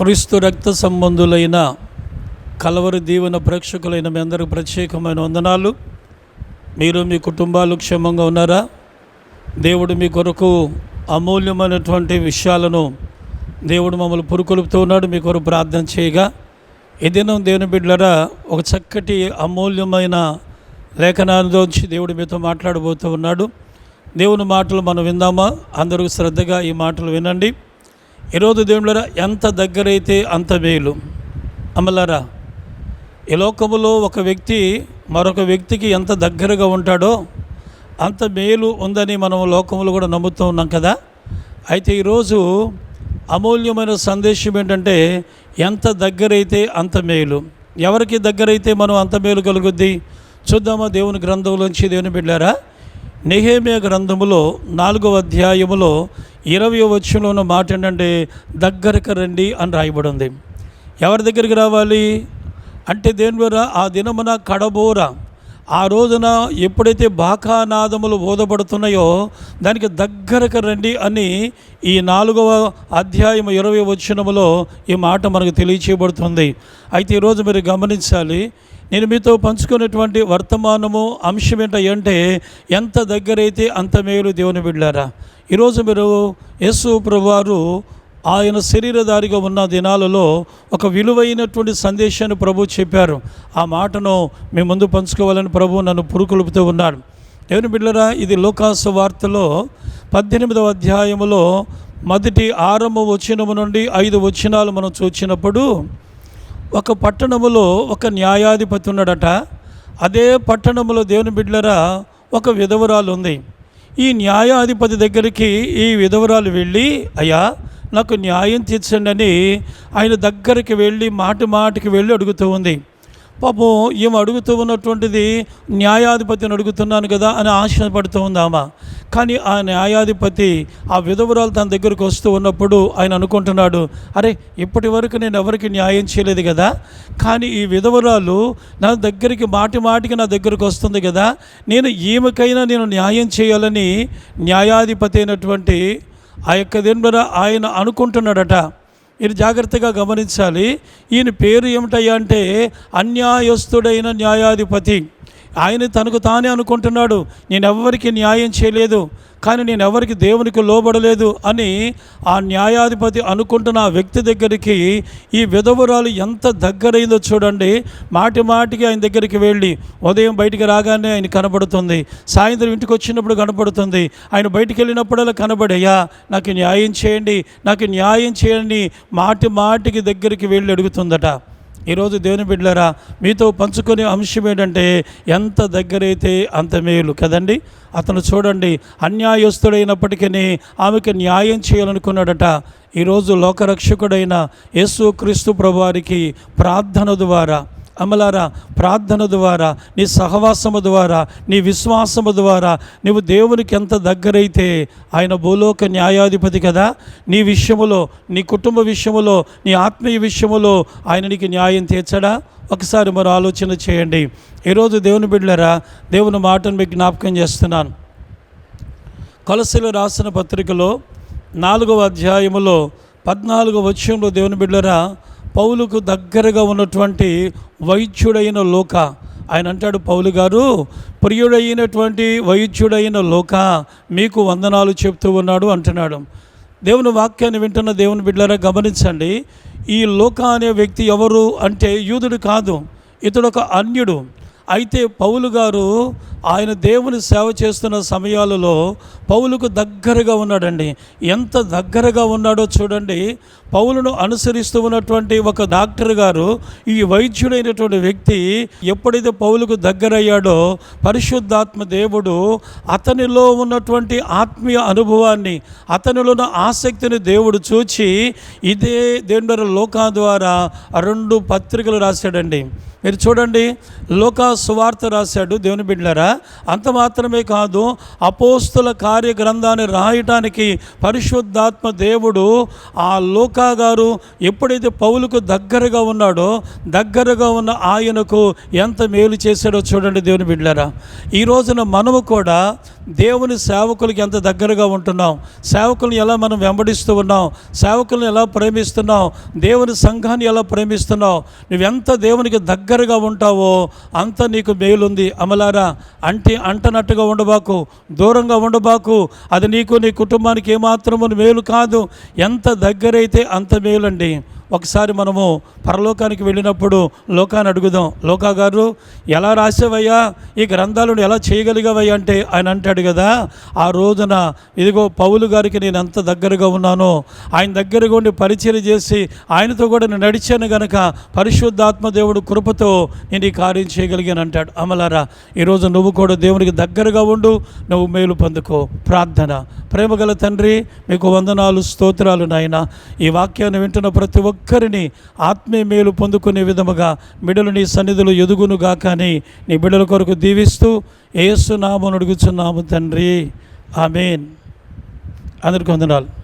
క్రీస్తు రక్త సంబంధులైన కలవరి దీవెన ప్రేక్షకులైన మీ అందరికి ప్రత్యేకమైన వందనాలు. మీరు మీ కుటుంబాలు క్షేమంగా ఉన్నారా? దేవుడు మీ కొరకు అమూల్యమైనటువంటి విషయాలను దేవుడు మమ్మల్ని పురుకొలుపుతూ ఉన్నాడు. మీ కొరకు ప్రార్థన చేయగా ఈ దేవుని బిడ్డలరా ఒక చక్కటి అమూల్యమైన లేఖనాలలోంచి దేవుడు మీతో మాట్లాడబోతూ ఉన్నాడు. దేవుని మాటలు మనం విందామా? అందరూ శ్రద్ధగా ఈ మాటలు వినండి. ఈరోజు దేవుళ్ళరా ఎంత దగ్గరైతే అంత మేలు. అమలారా ఈ లోకములో ఒక వ్యక్తి మరొక వ్యక్తికి ఎంత దగ్గరగా ఉంటాడో అంత మేలు ఉందని మనం లోకములు కూడా నమ్ముతూ ఉన్నాం కదా. అయితే ఈరోజు అమూల్యమైన సందేశం ఏంటంటే ఎంత దగ్గరైతే అంత మేలు. ఎవరికి దగ్గరైతే మనం అంత మేలు కలుగుద్ది? చూద్దామా దేవుని గ్రంథంలోంచి దేవుని బిడ్డారా? నెహేమియ గ్రంథములో నాలుగవ అధ్యాయములో ఇరవై వచ్చంలో ఉన్న మాట ఏంటంటే దగ్గరకు రండి అని రాయబడి ఉంది ఎవరి దగ్గరికి రావాలి? అంటే దేని ద్వారా? ఆ దినమున కడబోరా. ఆ రోజున ఎప్పుడైతే బాకానాదములు బోధపడుతున్నాయో దానికి దగ్గరకు రండి అని ఈ నాలుగవ అధ్యాయం ఇరవై వచ్చినములో ఈ మాట మనకు తెలియచేయబడుతుంది. అయితే ఈరోజు మీరు గమనించాలి నేను మీతో పంచుకునేటువంటి వర్తమానము అంశం ఏంటంటే ఎంత దగ్గరైతే అంత మేలు దేవుని బిడ్డారా. ఈరోజు మీరు యేసు ప్రభువారు ఆయన శరీరధారిగా ఉన్న దినాలలో ఒక విలువైనటువంటి సందేశాన్ని ప్రభు చెప్పారు. ఆ మాటను మీ ముందు పంచుకోవాలని ప్రభు నన్ను పురుకొలుపుతూ ఉన్నాడు. దేవుని బిడ్డరా ఇది లోకాసు వార్తలో పద్దెనిమిదవ అధ్యాయములో మొదటి ఆరంభ వచనము నుండి ఐదు వచనాలు మనం చూచినప్పుడు ఒక పట్టణములో ఒక న్యాయాధిపతి ఉన్నాడట. అదే పట్టణములో దేవుని బిడ్డలరా ఒక విధవరాలు ఉంది. ఈ న్యాయాధిపతి దగ్గరికి ఈ విధవరాలు వెళ్ళి అయ్యా నాకు న్యాయం తీర్చండి అని ఆయన దగ్గరికి వెళ్ళి మాటి మాటికి వెళ్ళి అడుగుతూ ఉంది. పాపం ఈమె అడుగుతూ ఉన్నటువంటిది న్యాయాధిపతిని అడుగుతున్నాను కదా అని ఆశపడుతూ ఉందామా కానీ ఆ న్యాయాధిపతి ఆ విధవరాలు తన దగ్గరకు వస్తూ ఉన్నప్పుడు ఆయన అనుకుంటున్నాడు అరే ఇప్పటి వరకు నేను ఎవరికి న్యాయం చేయలేదు కదా? కానీ ఈ విధవరాలు నా దగ్గరికి మాటి మాటికి నా దగ్గరకు వస్తుంది కదా? నేను ఈమెకైనా నేను న్యాయం చేయాలని న్యాయాధిపతి అయినటువంటి ఆ యొక్క దీని ఆయన అనుకుంటున్నాడట. ఇది జాగ్రత్తగా గమనించాలి. ఈయన పేరు ఏమిటయ్యా అంటే అన్యాయస్తుడైన న్యాయాధిపతి. ఆయన తనకు తానే అనుకుంటున్నాడు నేను ఎవరికి న్యాయం చేయలేదు కానీ నేను ఎవరికి దేవునికి లోబడలేదు అని ఆ న్యాయాధిపతి అనుకుంటున్న ఆ వ్యక్తి దగ్గరికి ఈ విధవరాలు ఎంత దగ్గరైందో చూడండి. మాటి మాటికి ఆయన దగ్గరికి వెళ్ళి ఉదయం బయటికి రాగానే ఆయన కనబడుతుంది. సాయంత్రం ఇంటికి వచ్చినప్పుడు కనబడుతుంది. ఆయన బయటికి వెళ్ళినప్పుడల్లా కనబడయ్యా నాకు న్యాయం చేయండి నాకు న్యాయం చేయండి మాటి మాటికి దగ్గరికి వెళ్ళి అడుగుతుందట. ఈరోజు దేవుని బిడ్డలారా మీతో పంచుకునే అంశం ఏంటంటే ఎంత దగ్గరైతే అంత మేలు కదండి? అతను చూడండి అన్యాయస్తుడైనప్పటికీ ఆమెకు న్యాయం చేయాలనుకున్నాడట. ఈరోజు లోకరక్షకుడైన యేసు క్రీస్తు ప్రభువారికి ప్రార్థన ద్వారా అమలారా ప్రార్థన ద్వారా నీ సహవాసము ద్వారా నీ విశ్వాసము ద్వారా నీవు దేవునికి ఎంత దగ్గరైతే ఆయన భూలోక న్యాయాధిపతి కదా. నీ విషయములో నీ కుటుంబ విషయములో నీ ఆత్మీయ విషయములో ఆయన నీకు న్యాయం తీర్చడా? ఒకసారి మరో ఆలోచన చేయండి. ఈరోజు దేవుని బిడ్డలరా దేవుని మాటను మీకు జ్ఞాపకం చేస్తున్నాను. కొలసలు రాసిన పత్రికలో నాలుగవ అధ్యాయములో పద్నాలుగవ వచ్చంలో దేవుని బిడ్డరా పౌలుకు దగ్గరగా ఉన్నటువంటి వైద్యుడైన లోక. ఆయన అంటాడు పౌలు గారు ప్రియుడైనటువంటి వైద్యుడైన లోక మీకు వందనాలు చెప్తూ ఉన్నాడు అంటున్నాడు. దేవుని వాక్యాన్ని వింటున్న దేవుని బిడ్డలారా గమనించండి. ఈ లోక అనే వ్యక్తి ఎవరు అంటే యూదుడు కాదు ఇతడు ఒక అన్యుడు. అయితే పౌలు గారు ఆయన దేవుని సేవ చేస్తున్న సమయాలలో పౌలుకు దగ్గరగా ఉన్నాడండి. ఎంత దగ్గరగా ఉన్నాడో చూడండి. పౌలును అనుసరిస్తూ ఉన్నటువంటి ఒక డాక్టర్ గారు ఈ వైద్యుడైనటువంటి వ్యక్తి ఎప్పుడైతే పౌలుకు దగ్గరయ్యాడో పరిశుద్ధాత్మ దేవుడు అతనిలో ఉన్నటువంటి ఆత్మీయ అనుభవాన్ని అతనిలో ఉన్న ఆసక్తిని దేవుడు చూచి ఇదే దేవుడు లోకా ద్వారా రెండు పత్రికలు రాశాడండి. మీరు చూడండి లోకా సువార్త రాశాడు దేవుని బిడ్డలారా. అంత మాత్రమే కాదు అపోస్తుల కార్య కార్య గ్రంథాన్ని రాయటానికి పరిశుద్ధాత్మ దేవుడు ఆ లోకా గారు ఎప్పుడైతే పౌలుకు దగ్గరగా ఉన్నాడో దగ్గరగా ఉన్న ఆయనకు ఎంత మేలు చేశాడో చూడండి దేవుని బిడ్డారా ఈ రోజున మనము కూడా దేవుని సేవకులకి ఎంత దగ్గరగా ఉంటున్నాం సేవకులను ఎలా మనం వెంబడిస్తూ ఉన్నాం సేవకులను ఎలా ప్రేమిస్తున్నాం దేవుని సంఘాన్ని ఎలా ప్రేమిస్తున్నావు నువ్వెంత దేవునికి దగ్గరగా ఉంటావో అంత నీకు మేలుంది. అమలారా అంటే అంటనట్టుగా ఉండబాకు దూరంగా ఉండబాకు అది నీకు నీ కుటుంబానికి ఏమాత్రము మేలు కాదు. ఎంత దగ్గరైతే అంత మేలండి. ఒకసారి మనము పరలోకానికి వెళ్ళినప్పుడు లోకాన్ని అడుగుదాం. లోకా గారు ఎలా రాసేవయ్యా? ఈ గ్రంథాలను ఎలా చేయగలిగావయ్యా? అంటే ఆయన అంటాడు కదా ఆ రోజున ఇదిగో పౌలు గారికి నేను ఎంత దగ్గరగా ఉన్నానో. ఆయన దగ్గరగా ఉండి పరిచయం చేసి ఆయనతో కూడా నేను నడిచాను గనక పరిశుద్ధాత్మ దేవుడు కృపతో నేను ఈ కార్యం చేయగలిగాను అంటాడు. అమలారా ఈరోజు నువ్వు కూడా దేవునికి దగ్గరగా ఉండు నువ్వు మేలు పొందుకో. ప్రార్థన. ప్రేమగల తండ్రి మీకు వందనాలు స్తోత్రాలు నాయన. ఈ వాక్యాన్ని వింటున్న ప్రతి ఒక్క ఒక్కరిని ఆత్మీయ మేలు పొందుకునే విధముగా బిడలు నీ సన్నిధులు ఎదుగునుగా కానీ నీ బిడల కొరకు దీవిస్తూ ఏసునామను అడుగుచున్నాము తండ్రి. ఆమెన్. అందరికీ వందనాలు.